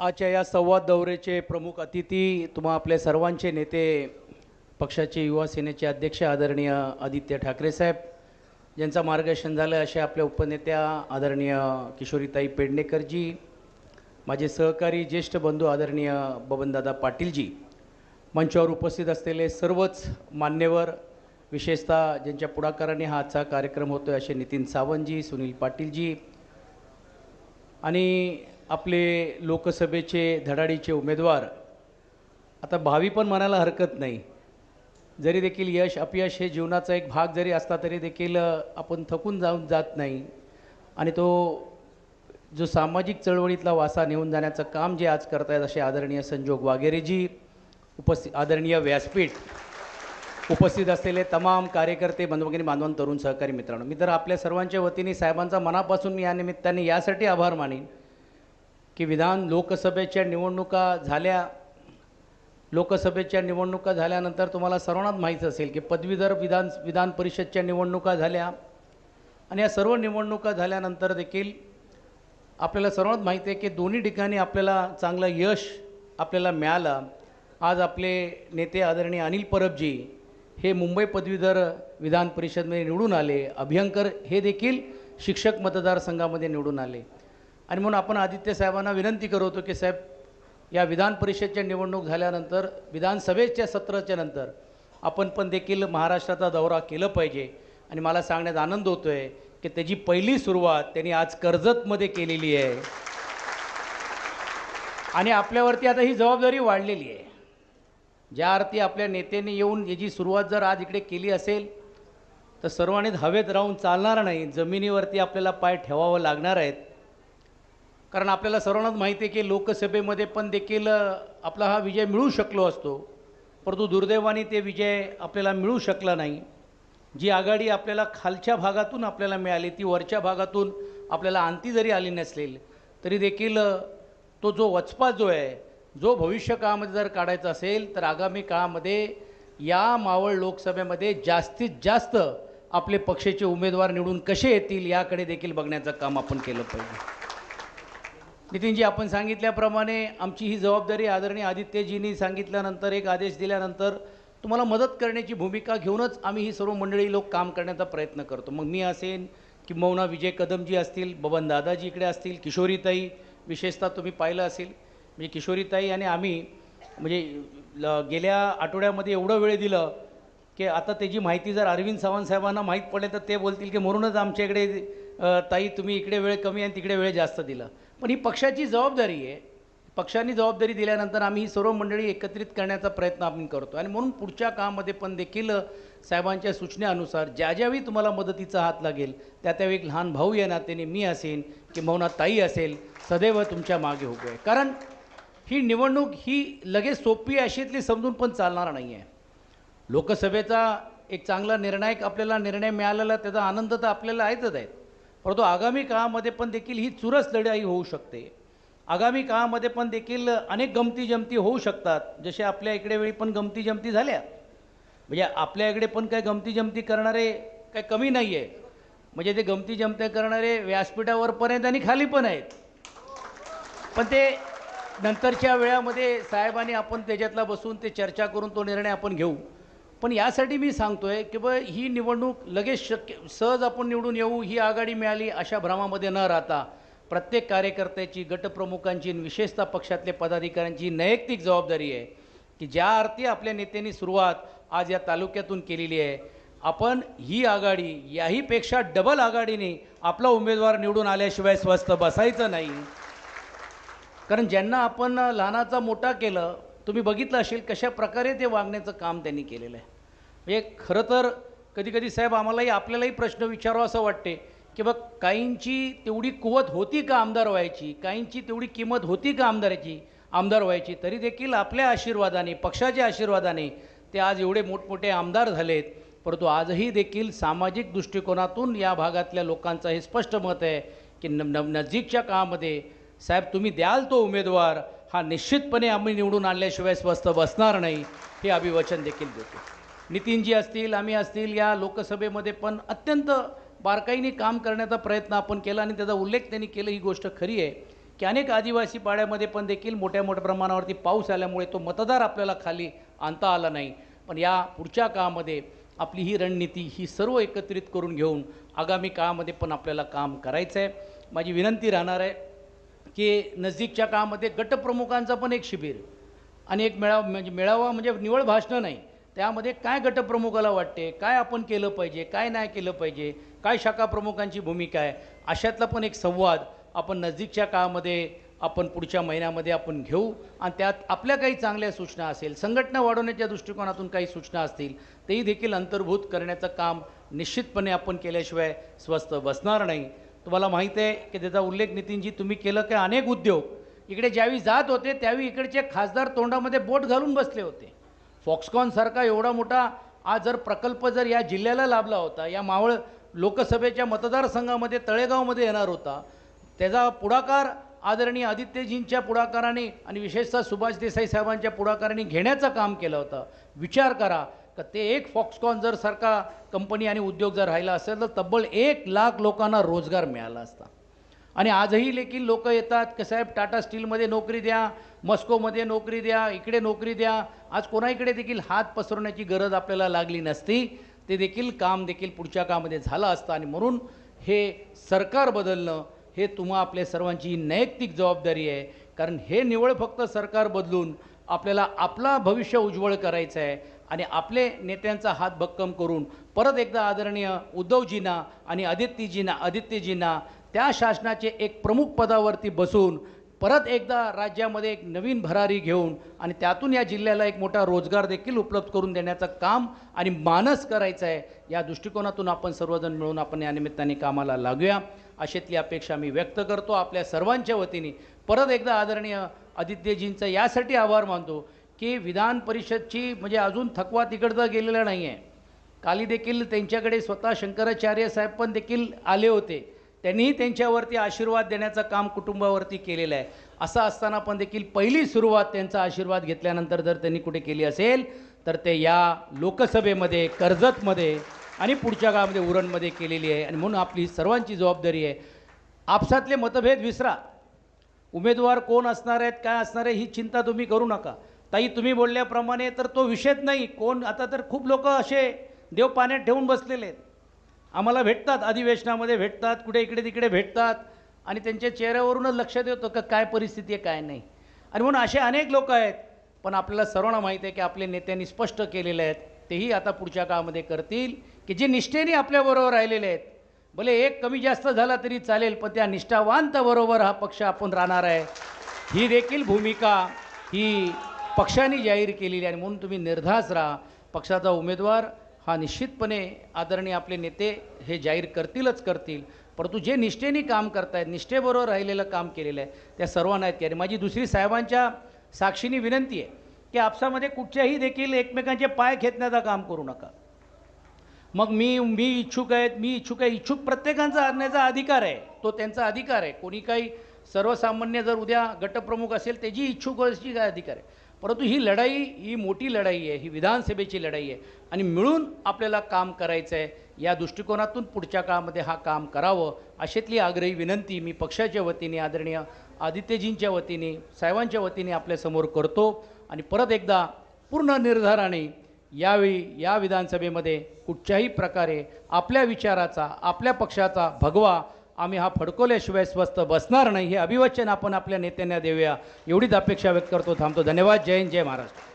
आजच्या या संवाद दौऱ्याचे प्रमुख अतिथी तुम्हा आपल्या सर्वांचे नेते पक्षाचे युवा सेनेचे अध्यक्ष आदरणीय आदित्य ठाकरे साहेब ज्यांचं मार्गदर्शन झालं अशा आपल्या उपनेत्या आदरणीय किशोरीताई पेडणेकरजी माझे सहकारी ज्येष्ठ बंधू आदरणीय बबनदादा पाटीलजी मंचावर उपस्थित असलेले सर्वच मान्यवर विशेषतः ज्यांच्या पुढाकाराने हा आजचा कार्यक्रम होतो असे नितीन सावंतजी सुनील पाटीलजी आणि आपले लोकसभेचे धडाडीचे उमेदवार. आता भावी पण म्हणायला हरकत नाही. जरी देखील यश अपयश हे जीवनाचा एक भाग जरी असला तरी देखील आपण थकून जाऊन जात नाही. आणि तो जो सामाजिक चळवळीतला वासा नेऊन जाण्याचं काम जे आज करतायत असे आदरणीय संजोग वागेरेजी उपस्थित आदरणीय व्यासपीठ उपस्थित असलेले तमाम कार्यकर्ते बंधुभगिनी बांधवान तरुण सहकारी मित्रांनो मी तर आपल्या सर्वांच्या वतीने साहेबांचा मनापासून मी या निमित्ताने यासाठी आभार मानेन. की विधान लोकसभेच्या निवडणुका झाल्या लोकसभेच्या निवडणुका झाल्यानंतर तुम्हाला सर्वांनाच माहीत असेल की पदवीधर विधान विधान परिषदच्या निवडणुका झाल्या आणि या सर्व निवडणुका झाल्यानंतर देखील आपल्याला सर्वात माहिती आहे की दोन्ही ठिकाणी आपल्याला चांगलं यश आपल्याला मिळालं. आज आपले नेते आदरणीय अनिल परबजी हे मुंबई पदवीधर विधान परिषदमध्ये निवडून आले. अभ्यंकर हे देखील शिक्षक मतदारसंघामध्ये निवडून आले. आणि म्हणून आपण आदित्य साहेबांना विनंती करतो की साहेब या विधान परिषदच्या निवडणूक झाल्यानंतर विधानसभेच्या सत्राच्या नंतर आपण पण देखील महाराष्ट्राचा दौरा केलं पाहिजे. आणि मला सांगण्यात आनंद होतो आहे की त्याची पहिली सुरुवात त्यांनी आज कर्जतमध्ये केलेली आहे. आणि आपल्यावरती आता ही जबाबदारी वाढलेली आहे. ज्या अर्थी आपल्या नेत्याने येऊन याची सुरुवात जर आज इकडे केली असेल तर सर्वांनीच हवेत राहून चालणार नाही. जमिनीवरती आपल्याला पाय ठेवावं लागणार आहेत. कारण आपल्याला सर्वांनाच माहिती आहे की लोकसभेमध्ये पण देखील आपला हा विजय मिळू शकलो असतो. परंतु दुर्दैवाने ते विजय आपल्याला मिळू शकला नाही. जी आघाडी आपल्याला खालच्या भागातून आपल्याला मिळाली ती वरच्या भागातून आपल्याला आणती जरी आली नसेल तरी देखील तो जो वचपा जो आहे जो भविष्य काळामध्ये जर काढायचा असेल तर आगामी काळामध्ये या मावळ लोकसभेमध्ये जास्तीत जास्त आपले पक्षाचे उमेदवार निवडून कसे येतील याकडे देखील बघण्याचं काम आपण केलं पाहिजे. नितीनजी आपण सांगितल्याप्रमाणे आमची ही जबाबदारी आदरणीय आदित्यजींनी सांगितल्यानंतर एक आदेश दिल्यानंतर तुम्हाला मदत करण्याची भूमिका घेऊनच आम्ही ही सर्व मंडळी लोक काम करण्याचा प्रयत्न करतो. मग मी असेन किंबहुना विजय कदमजी असतील बबन दादाजी इकडे असतील किशोरीताई विशेषतः तुम्ही पाहिलं असेल. म्हणजे किशोरीताई आणि आम्ही म्हणजे ल- गेल्या आठवड्यामध्ये एवढं वेळ दिलं की आता त्याची माहिती जर अरविंद सावंत साहेबांना माहीत पडले तर ते बोलतील की म्हणूनच आमच्या इकडे ताई तुम्ही इकडे वेळ कमी आणि तिकडे वेळ जास्त दिला. पण ही पक्षाची जबाबदारी आहे. पक्षाने जबाबदारी दिल्यानंतर आम्ही ही सर्व मंडळी एकत्रित करण्याचा प्रयत्न आपण करतो. आणि म्हणून पुढच्या कामामध्ये पण देखील साहेबांच्या सूचनेनुसार ज्या ज्यावेळी तुम्हाला मदतीचा हात लागेल त्या त्यावेळी एक लहान भाऊ या नात्याने मी असेन किंवा ताई असेल सदैव तुमच्या मागे उभे आहे. कारण ही निवडणूक ही लगेच सोपी अशीतली समजून पण चालणार नाही आहे लोकसभेचा एक चांगला निर्णायक आपल्याला निर्णय मिळालेला त्याचा आनंद तर आपल्याला आहेतच आहेत परंतु आगामी काळामध्ये पण देखील ही चुरस लढाई होऊ शकते. आगामी काळामध्ये पण देखील अनेक गमती जमती होऊ शकतात. जसे आपल्या इकडे वेळी पण गमती जमती झाल्या. म्हणजे आपल्या इकडे पण काय गमती जमती करणारे काय कमी नाही आहे म्हणजे ते गमती जमते करणारे व्यासपीठावरपर्यंत आणि खाली पण आहेत. पण ते नंतरच्या वेळामध्ये साहेबांनी आपण त्याच्यातला बसून ते चर्चा करून तो निर्णय आपण घेऊ. पण यासाठी मी सांगतोय की बा ही निवडणूक लगेच शक्य सहज आपण निवडून येऊ ही आघाडी मिळाली अशा भ्रमामध्ये न राहता प्रत्येक कार्यकर्त्याची गटप्रमुखांची विशेषतः पक्षातल्या पदाधिकाऱ्यांची नैयक्तिक जबाबदारी आहे की ज्या अर्थी आपल्या नेत्यांनी सुरुवात आज या तालुक्यातून केलेली आहे आपण ही आघाडी याहीपेक्षा डबल आघाडीने आपला उमेदवार निवडून आल्याशिवाय स्वस्थ बसायचं नाही. कारण ज्यांना आपण लहानाचा मोठा केलं तुम्ही बघितलं असेल कशा प्रकारे ते वागण्याचं काम त्यांनी केलेलं आहे. म्हणजे खरं तर कधी कधी साहेब आम्हालाही आपल्यालाही प्रश्न विचारावा असं वाटते की बघ काहींची तेवढी कुवत होती का आमदार व्हायची? काहींची तेवढी किंमत होती का आमदाराची? आमदार व्हायची. तरी देखील आपल्या आशीर्वादाने पक्षाच्या आशीर्वादाने ते आज एवढे मोठमोठे आमदार झालेत. परंतु आजही देखील सामाजिक दृष्टिकोनातून या भागातल्या लोकांचं हे स्पष्ट मत आहे की न न नजीकच्या काळामध्ये साहेब तुम्ही द्याल तो उमेदवार? हा निश्चितपणे आम्ही निवडून आणल्याशिवाय स्वस्थ बसणार नाही हे अभिवचन देखील देतो. नितीनजी असतील आम्ही असतील या लोकसभेमध्ये पण अत्यंत बारकाईने काम करण्याचा प्रयत्न आपण केला आणि त्याचा उल्लेख त्यांनी केला ही गोष्ट खरी आहे की अनेक आदिवासी पाड्यामध्ये पण देखील मोठ्या मोठ्या प्रमाणावरती पाऊस आल्यामुळे तो मतदार आपल्याला खाली आणता आला नाही. पण या पुढच्या काळामध्ये आपली ही रणनीती ही सर्व एकत्रित करून घेऊन आगामी काळामध्ये पण आपल्याला काम करायचं आहे माझी विनंती राहणार आहे की नजदीकच्या काळामध्ये गटप्रमुखांचा पण एक शिबिर आणि एक मेळावा म्हणजे मेळावा म्हणजे निवळ भाषणं नाही. त्यामध्ये काय गटप्रमुखाला वाटते काय आपण केलं पाहिजे काय नाही केलं पाहिजे काय शाखा प्रमुखांची भूमिका आहे अशातला पण एक संवाद आपण नजदीकच्या काळामध्ये आपण पुढच्या महिन्यामध्ये आपण घेऊ आणि त्यात आपल्या काही चांगल्या सूचना असेल संघटना वाढवण्याच्या दृष्टिकोनातून काही सूचना असतील तेही देखील अंतर्भूत करण्याचं काम निश्चितपणे आपण केल्याशिवाय स्वस्त बसणार नाही. तुम्हाला माहीत आहे की त्याचा उल्लेख नितीनजी तुम्ही केलं की अनेक उद्योग इकडे ज्यावेळी जात होते त्यावेळी इकडचे खासदार तोंडामध्ये बोट घालून बसले होते. फॉक्सकॉनसारखा एवढा मोठा आज जर प्रकल्प जर या जिल्ह्याला लाभला होता या मावळ लोकसभेच्या मतदारसंघामध्ये तळेगावमध्ये येणार होता त्याचा पुढाकार आदरणीय आदित्यजींच्या पुढाकाराने आणि विशेषतः सुभाष देसाई साहेबांच्या पुढाकाराने घेण्याचं काम केलं होतं. विचार करा का ते एक फॉक्सकॉन जर सारखा कंपनी आणि उद्योग जर राहिला असेल तर तब्बल एक लाख लोकांना रोजगार मिळाला असता. आणि आजही देखील लोक येतात की साहेब टाटा स्टीलमध्ये नोकरी द्या मस्कोमध्ये नोकरी द्या इकडे नोकरी द्या. आज कोणाकडे देखील हात पसरवण्याची गरज आपल्याला लागली नसती ते देखील काम देखील पुढच्या काळामध्ये झालं असतं. आणि म्हणून हे सरकार बदलणं हे तुम्हा आपल्या सर्वांची नैतिक जबाबदारी आहे. कारण हे निवळ फक्त सरकार बदलून आपल्याला आपला भविष्य उज्ज्वल करायचं आहे आणि आपले नेत्यांचा हात भक्कम करून परत एकदा आदरणीय उद्धवजींना आणि आदित्यजींना आदित्यजींना त्या शासनाचे एक प्रमुख पदावरती बसून परत एकदा राज्यामध्ये एक नवीन भरारी घेऊन आणि त्यातून या जिल्ह्याला एक मोठा रोजगार देखील उपलब्ध करून देण्याचं काम आणि मानस करायचं आहे या दृष्टिकोनातून आपण सर्वजण मिळून आपण या निमित्ताने कामाला लागूया. अशातली अपेक्षा मी व्यक्त करतो आपल्या सर्वांच्या वतीने. परत एकदा आदरणीय आदित्यजींचं यासाठी आभार मानतो. की विधान परिषदची म्हणजे अजून थकवा तिकडचा गेलेला नाही आहे काली देखील त्यांच्याकडे स्वतः शंकराचार्य साहेब पण देखील आले होते. त्यांनीही त्यांच्यावरती आशीर्वाद देण्याचं काम कुटुंबावरती केलेलं आहे. असं असताना पण देखील पहिली सुरुवात त्यांचा आशीर्वाद घेतल्यानंतर जर त्यांनी कुठे केली असेल तर ते या लोकसभेमध्ये कर्जतमध्ये आणि पुढच्या काळामध्ये उरणमध्ये केलेली आहे. आणि म्हणून आपली सर्वांची जबाबदारी आहे. आपसातले मतभेद विसरा. उमेदवार कोण असणार आहेत काय असणार आहे ही चिंता तुम्ही करू नका. ताई तुम्ही बोलल्याप्रमाणे तर तो विषयच नाही. कोण आता तर खूप लोक असे देव पाण्यात ठेवून बसलेले आहेत. आम्हाला भेटतात अधिवेशनामध्ये भेटतात कुठे इकडे तिकडे भेटतात. आणि त्यांच्या चेहऱ्यावरूनच लक्षात येतं का काय परिस्थिती आहे काय नाही. आणि म्हणून असे अनेक लोक आहेत पण आपल्याला सर्वांना माहीत आहे की आपले नेत्यांनी स्पष्ट केलेले आहेत. तेही आता पुढच्या काळामध्ये करतील की जे निष्ठेने आपल्याबरोबर राहिलेले आहेत. भले एक कमी जास्त झाला तरी चालेल पण त्या निष्ठावांताबरोबर हा पक्ष आपण राहणार आहे. ही देखील भूमिका ही पक्षाने जाहीर केलेली आहे आणि म्हणून तुम्ही निर्धास राहा. पक्षाचा उमेदवार हा निश्चितपणे आदरणीय आपले नेते हे जाहीर करतीलच करतील. परंतु जे निष्ठेने काम करतायत निष्ठेबरोबर राहिलेलं काम केलेलं आहे त्या सर्वांना आहेत. आणि माझी दुसरी साहेबांच्या साक्षीने विनंती आहे की आपसामध्ये कुठच्याही देखील एकमेकांचे पाय खेचण्याचं काम करू नका. मग मी मी इच्छुक आहेत मी इच्छुक आहे इच्छुक प्रत्येकांचा आणण्याचा अधिकार आहे तो त्यांचा अधिकार आहे. कोणी काही सर्वसामान्य जर उद्या गटप्रमुख असेल त्याची इच्छुक असण्याची काय अधिकार आहे? परंतु ही लढाई ही मोठी लढाई आहे ही विधानसभेची लढाई आहे. आणि मिळून आपल्याला काम करायचं आहे या दृष्टिकोनातून पुढच्या काळामध्ये हा काम करावं अशातली आग्रही विनंती मी पक्षाच्या वतीने आदरणीय आदित्यजींच्या वतीने साहेबांच्या वतीने आपल्यासमोर करतो. आणि परत एकदा पूर्ण निर्धाराने यावेळी या विधानसभेमध्ये कुठच्याही प्रकारे आपल्या विचाराचा आपल्या पक्षाचा भगवा आम्ही हा फडकवल्याशिवाय स्वस्त बसणार नाही. हे अभिवचन आपण आपल्या नेत्यांना देऊया. एवढीच अपेक्षा व्यक्त करतो. थांबतो. धन्यवाद. जय हिंद. जय महाराष्ट्र.